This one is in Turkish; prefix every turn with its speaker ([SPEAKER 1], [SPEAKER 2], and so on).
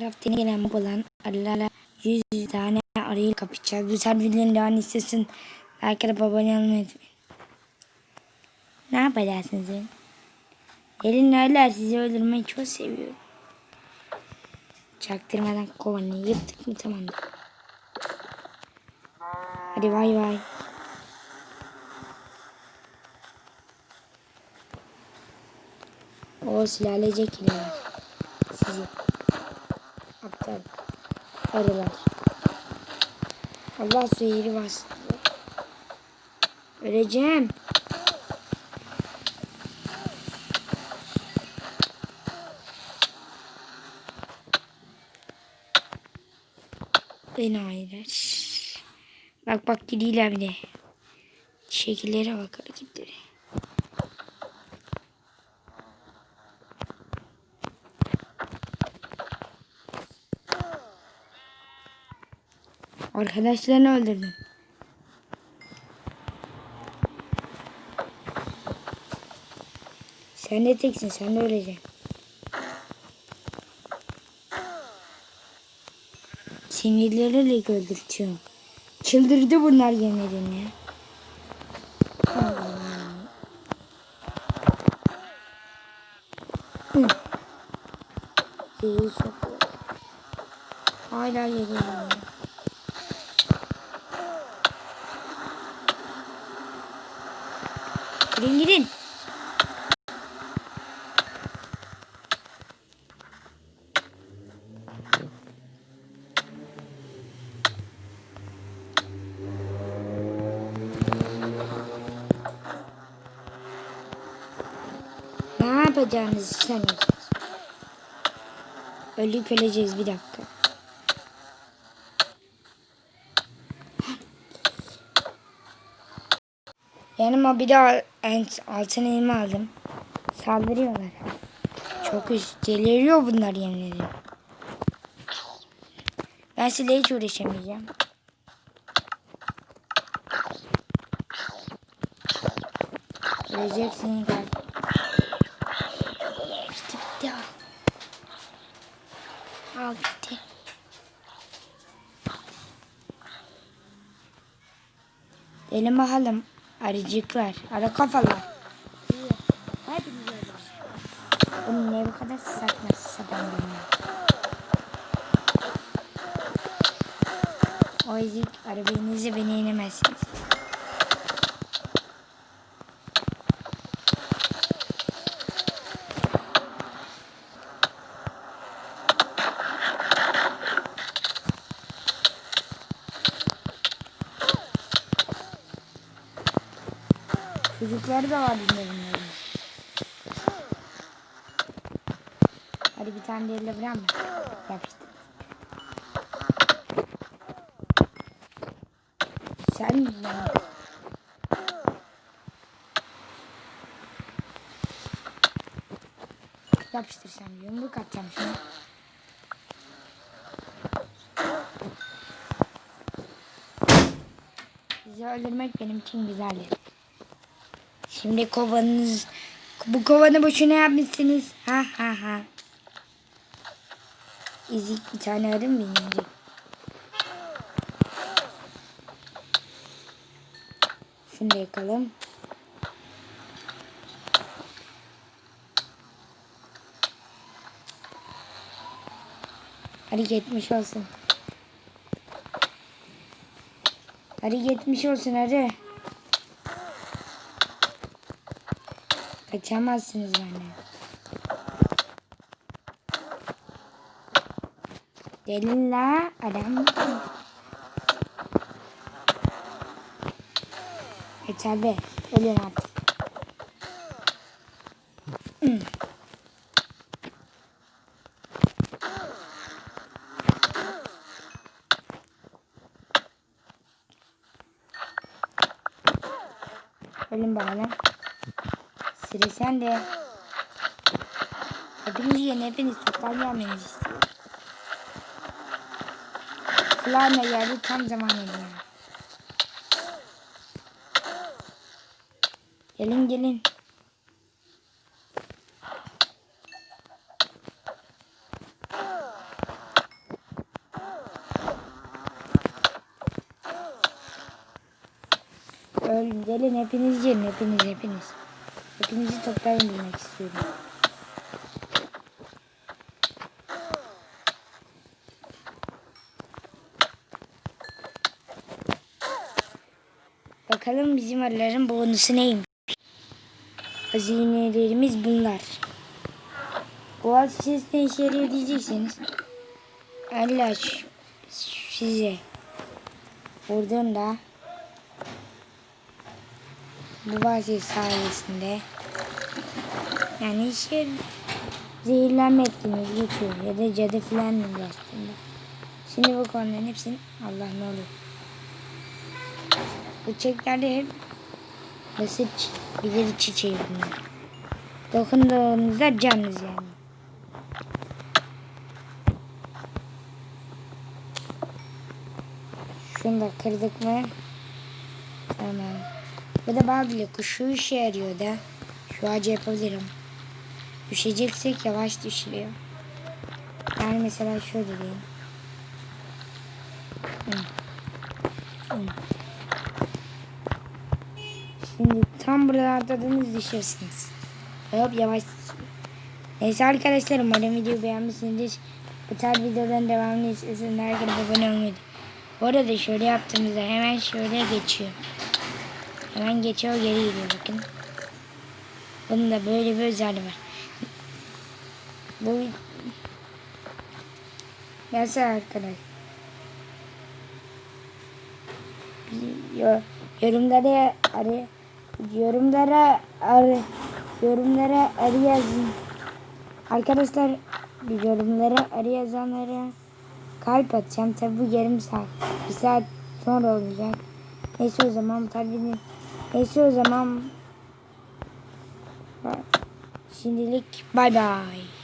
[SPEAKER 1] Minecraft'ta yeni gelen olan arılarla 100 tane arıyla kapışacağız. Bu tarz videoların devamını istiyorsun. Atıp abone olmayı. Ne yapacaksınız? ya? Gelin arılar sizi öldürmeyi çok seviyorum. Çaktırmadan kovanı yırttık mı tamamdır. Hadi bay bay. O silalecek iler. Sizi. Aptal. Arılar. Allah zehri bastı. Öleceğim. Hayret. Bak bak gidiyorlar bir de. Şekillere bak hareketleri. Arkadaşlarını öldürdüm. Sen de teksin, sen de öleceksin. Sinirleriyle öldürtüyorum. Çıldırdı bunlar yemedim ya. Hala geliyor. Ya. Gidin gidin. Ne yapacağınızı sanıyorsunuz? Ölük öleceğiz bir dakika. Yanıma bir en altın elimi aldım. Saldırıyorlar. Çok üst deliriyor bunlar yemin ederim. Ben sizinle hiç uğraşamayacağım. Öleceksin gel. Bitti bitti al. Al gitti. Gelin bakalım. Arıcıklar. Ara kafalar. Oğlum niye bu kadar saçma sapan bunlar? O ezik arabanızı beni inemezsiniz. Çocukları da var bunların. Hadi bir tane elle vuralım mı? Yapıştır. Sen ya. Yapıştır sen. Yumruk atacağım şimdi. Bizi öldürmek benim için güzeldi. Şimdi kovanınız bu kovanı boşuna yapmışsınız. Ha ha ha. İzik bir tane arı mı inecek? Şunu da yakalım. Hadi geçmiş olsun. Hadi geçmiş olsun hadi. Kaçamazsınız benden. Gelin la adam. Yeter be. Ölün artık. Ölün bakalım. Sıra sende. Hepiniz yeni hepiniz toplam gelmeniz istiyorum. Kulağına geldi tam zaman geldi. Gelin gelin. Öl, gelin hepiniz gelin hepiniz hepiniz. Hepinizi toplayın demek istiyorum. Bakalım bizim arıların bonusu neymiş? Hazinelerimiz bunlar. Boğaz içerisinde işe yarıyor diyeceksiniz. Allah size buradan da bu bahçe sayesinde yani işe zehirlenme etkimiz geçiyor ya da cadı falan mı aslında. Şimdi bu konuların hepsini Allah ne oluyor. Bu çiçeklerde hep basit bilir çiçeği bunlar. Dokunduğunuzda canınız yani. Şunu da kırdık mı? Tamam. Bu da bal bile kuşu işe yarıyor da. Şu ağacı yapabilirim. Düşeceksek yavaş düşürüyor. Yani mesela şöyle diyeyim. Şimdi tam buralardadınız düşürsünüz. Hop yavaş. Neyse arkadaşlar umarım videoyu beğenmişsinizdir. Bu tarz videoların devamını istiyorsanız herkese abone olmayı. Bu arada şöyle yaptığımızda hemen şöyle geçiyor. Hemen geçiyor geri gidiyor bakın. Bunun da böyle bir özelliği var. Bu Mesela arkadaş. Yo- Yorumlara arı yorumlara arı yorumlara arı yazın. Arkadaşlar yorumlara arı yazanlara kalp atacağım. Tabi bu yarım saat. Bir saat sonra olacak. Neyse o zaman tabii neyse o zaman şimdilik bay bay.